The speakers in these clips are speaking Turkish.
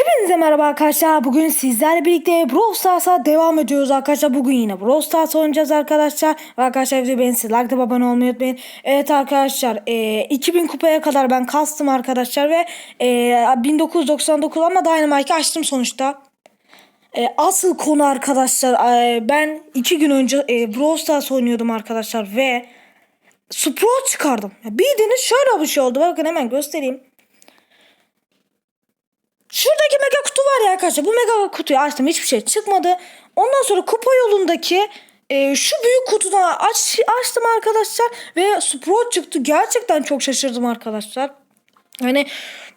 Hepinize merhaba arkadaşlar. Bugün sizlerle birlikte Brawl Stars'a devam ediyoruz arkadaşlar. Bugün yine Brawl Stars oynayacağız arkadaşlar. Ve arkadaşlar videoyu beğenirseniz like de abone olmayı unutmayın. Evet arkadaşlar e, 2000 kupaya kadar ben kastım arkadaşlar ve e, 1999 ama Dynamite'ı açtım sonuçta. E, asıl konu arkadaşlar e, ben iki gün önce e, Brawl Stars oynuyordum arkadaşlar ve Sprout çıkardım. Bildiğiniz şöyle bir şey oldu. Bakın hemen göstereyim. Şuradaki mega kutu var ya arkadaşlar. Bu mega kutuyu açtım. Hiçbir şey çıkmadı. Ondan sonra kupa yolundaki e, şu büyük kutudan aç, açtım arkadaşlar. Ve Sprout çıktı. Gerçekten çok şaşırdım arkadaşlar. Yani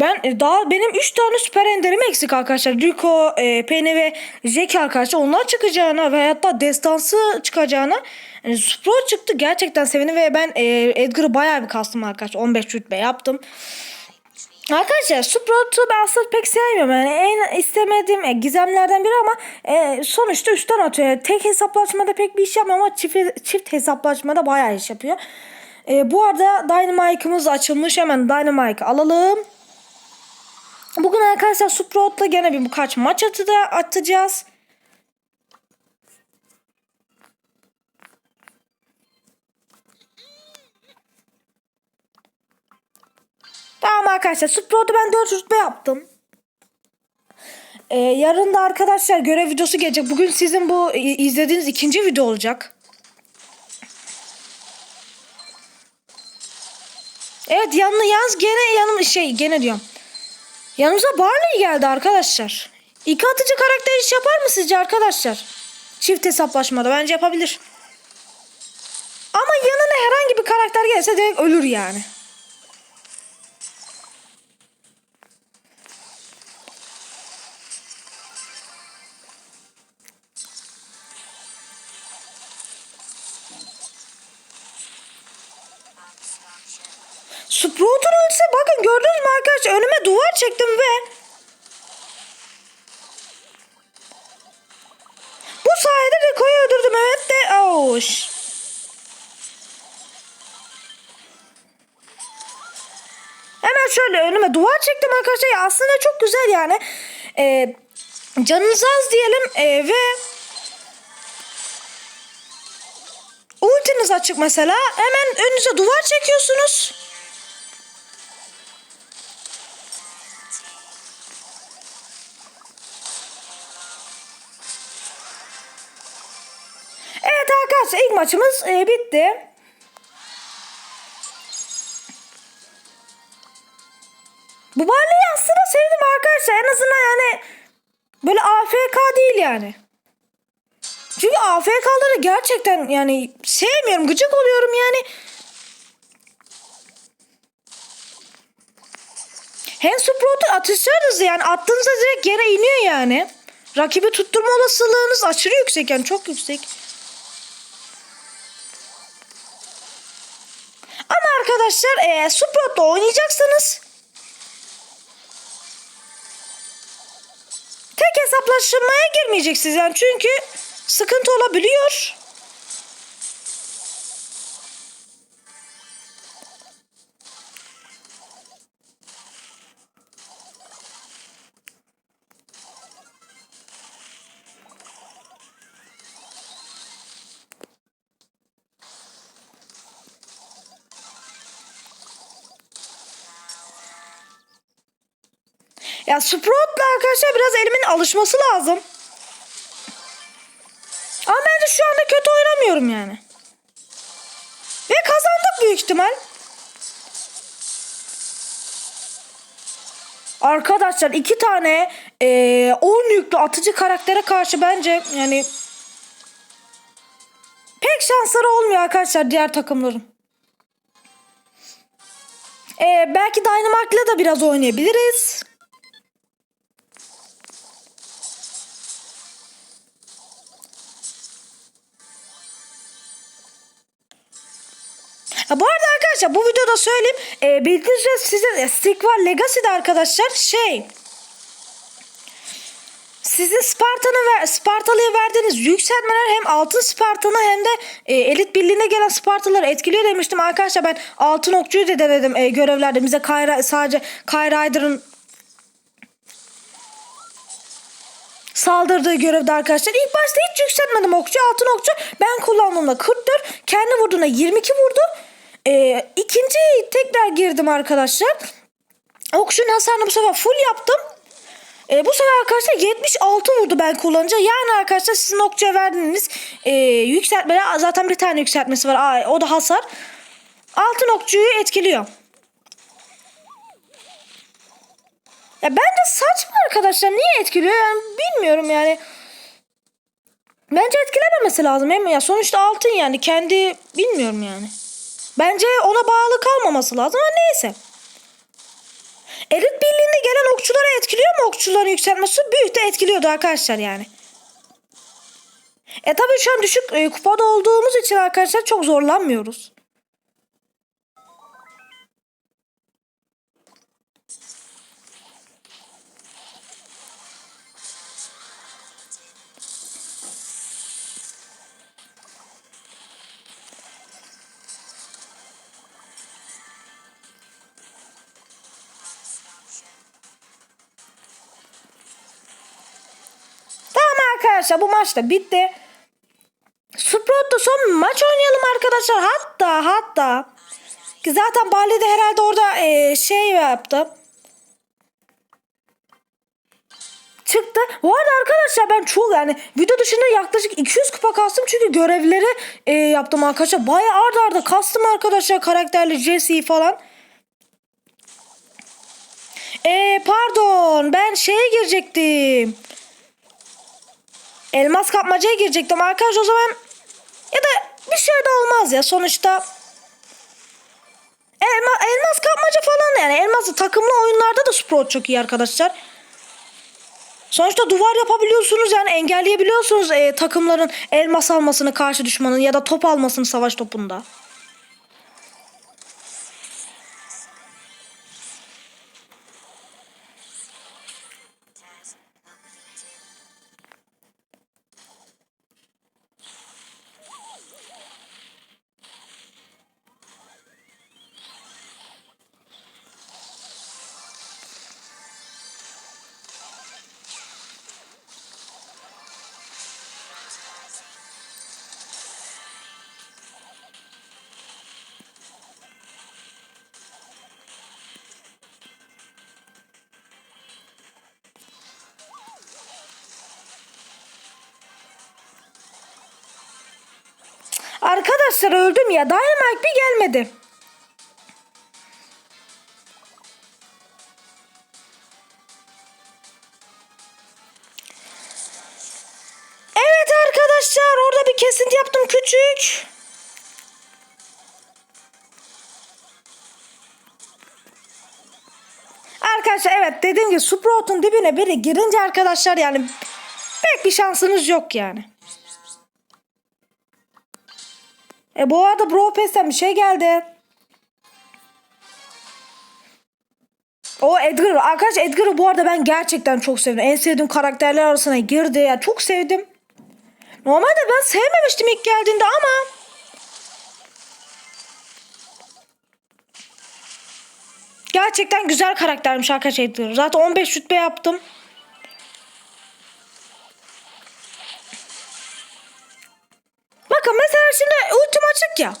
ben e, daha benim 3 tane süper enderim eksik arkadaşlar. Rico, e, Penny ve Jack arkadaşlar. Onlar çıkacağına ve hatta destansı çıkacağına yani Sprout çıktı. Gerçekten sevindim ve ben e, Edgar'ı bayağı bir kastım arkadaşlar. 15 rütbe yaptım. Arkadaşlar Sprout'u ben aslında pek sevmiyorum. Yani en istemediğim e, gizemlerden biri ama e, sonuçta üstten atıyor. Yani tek hesaplaşmada pek bir iş yapmıyor ama çift, çift hesaplaşmada bayağı iş yapıyor. E, bu arada Dynamite'ımız açılmış. Hemen Dynamite alalım. Bugün arkadaşlar Sprout'la gene bir birkaç maç atı da atacağız. Tamam arkadaşlar Sprout'u ben 4 rütbe yaptım. Ee, yarın da arkadaşlar görev videosu gelecek. Bugün sizin bu izlediğiniz ikinci video olacak. Evet yanına yalnız gene yanım şey gene diyorum. Yanımıza Barley geldi arkadaşlar. İki atıcı karakter iş yapar mı sizce arkadaşlar? Çift hesaplaşmada bence yapabilir. Ama yanına herhangi bir karakter gelse direkt ölür yani. Sprout'un ultisi bakın gördünüz mü arkadaşlar? Önüme duvar çektim ve bu sayede Rico'yu öldürdüm. Evet de Oş. Hemen şöyle önüme duvar çektim arkadaşlar. Aslında çok güzel yani. Ee, canınız az diyelim ee, ve ultiniz açık mesela. Hemen önünüze duvar çekiyorsunuz. Maçımız e, bitti. Bu Barley'i aslında sevdim arkadaşlar. En azından yani böyle AFK değil yani. Çünkü AFK'ları gerçekten yani sevmiyorum. Gıcık oluyorum yani. Hem Sprout'u atışlarınız yani attığınızda direkt yere iniyor yani. Rakibi tutturma olasılığınız aşırı yüksek yani çok yüksek. Arkadaşlar e, Sprout'la oynayacaksanız tek hesaplaşmaya girmeyeceksiniz yani çünkü sıkıntı olabiliyor. Ya Sprout'la arkadaşlar biraz elimin alışması lazım. Ama bence şu anda kötü oynamıyorum yani. Ve kazandık büyük ihtimal. Arkadaşlar iki tane eee 10 yüklü atıcı karaktere karşı bence yani pek şansları olmuyor arkadaşlar diğer takımların. Eee belki Dynamite'la da biraz oynayabiliriz. Ha, bu arada arkadaşlar bu videoda söyleyeyim. E, bildiğiniz üzere size Stick var Legacy'de arkadaşlar şey sizin Spartan'ı ver, Spartalı'ya verdiğiniz yükseltmeler hem altın Spartan'ı hem de e, elit birliğine gelen Spartalıları etkiliyor demiştim. Arkadaşlar ben altın okçuyu da denedim e, görevlerde. Bize Kayra, sadece Kay Rider'ın saldırdığı görevde arkadaşlar. İlk başta hiç yükseltmedim okçu. Altın okçu ben kullandığımda 44. Kendi vurduğuna 22 vurdu. Ee, ikinci tekrar girdim arkadaşlar. Okçunun hasarını bu sefer full yaptım. Ee, bu sefer arkadaşlar 76 vurdu ben kullanınca. Yani arkadaşlar sizin okçuya verdiğiniz e, yükseltmeler zaten bir tane yükseltmesi var. Aa, o da hasar. Altın okçuyu etkiliyor. Ya bence saçma arkadaşlar. Niye etkiliyor? Yani bilmiyorum yani. Bence etkilememesi lazım. Ya sonuçta altın yani kendi bilmiyorum yani. Bence ona bağlı kalmaması lazım ama neyse. Elit birliğinde gelen okçulara etkiliyor mu okçuların yükselmesi? Büyük de etkiliyordu arkadaşlar yani. E tabii şu an düşük e, kupada olduğumuz için arkadaşlar çok zorlanmıyoruz. Arkadaşlar bu maç da bitti. Sprout'ta son maç oynayalım arkadaşlar. Hatta hatta ki zaten Bali de herhalde orada e, şey yaptı. Çıktı. Bu arada arkadaşlar ben çok yani video dışında yaklaşık 200 kupa kastım çünkü görevleri e, yaptım arkadaşlar. Baya arda arda kastım arkadaşlar karakterli Jesse falan. E, pardon ben şeye girecektim. Elmas kapmacaya girecektim arkadaş o zaman ya da bir şey de olmaz ya sonuçta elma, elmas kapmaca falan yani elmaslı takımlı oyunlarda da Sprout çok iyi arkadaşlar. Sonuçta duvar yapabiliyorsunuz yani engelleyebiliyorsunuz e, takımların elmas almasını karşı düşmanın ya da top almasını savaş topunda. Arkadaşlar öldüm ya Dynamite bir gelmedi. Evet arkadaşlar orada bir kesinti yaptım küçük. Arkadaşlar evet dediğim gibi Sprout'un dibine biri girince arkadaşlar yani pek bir şansınız yok yani. E bu arada Bro Pass'ten bir şey geldi. O Edgar. Arkadaş Edgar'ı bu arada ben gerçekten çok sevdim. En sevdiğim karakterler arasına girdi. Ya çok sevdim. Normalde ben sevmemiştim ilk geldiğinde ama Gerçekten güzel karaktermiş arkadaş Edgar. Zaten 15 rütbe yaptım. Bakın mesela şimdi ultim açık ya.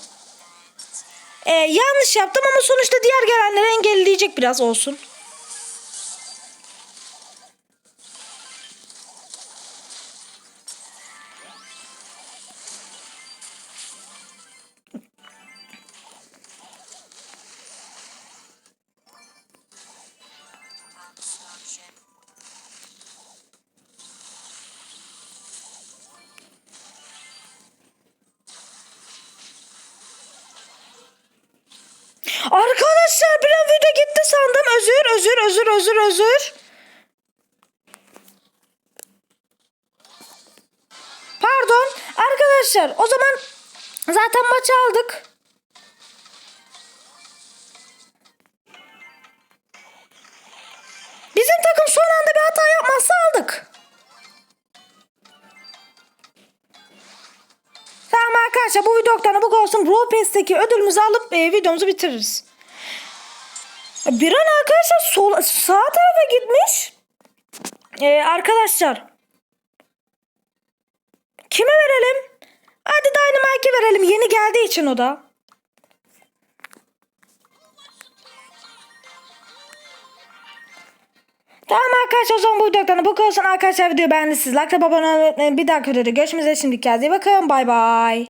Ee, yanlış yaptım ama sonuçta diğer gelenleri engelleyecek biraz olsun. Arkadaşlar bir an video gitti sandım. Özür özür özür özür özür. Pardon. Arkadaşlar o zaman zaten maçı aldık. Bizim takım son anda bir hata yapmazsa aldık. Arkadaşlar bu videodan bu olsun. Brawl ödülümüzü alıp e, videomuzu bitiririz. Bir an arkadaşlar sol, sağ tarafa gitmiş. E, arkadaşlar Kime verelim? Hadi Dynamite'e verelim. Yeni geldiği için o da. Tamam arkadaşlar o bu videodan bu olsun. Arkadaşlar videoyu beğendiyseniz like abone olmayı unutmayın. Bir dahaki videoda görüşmek üzere. Şimdi kendinize iyi bakın. Bay bay.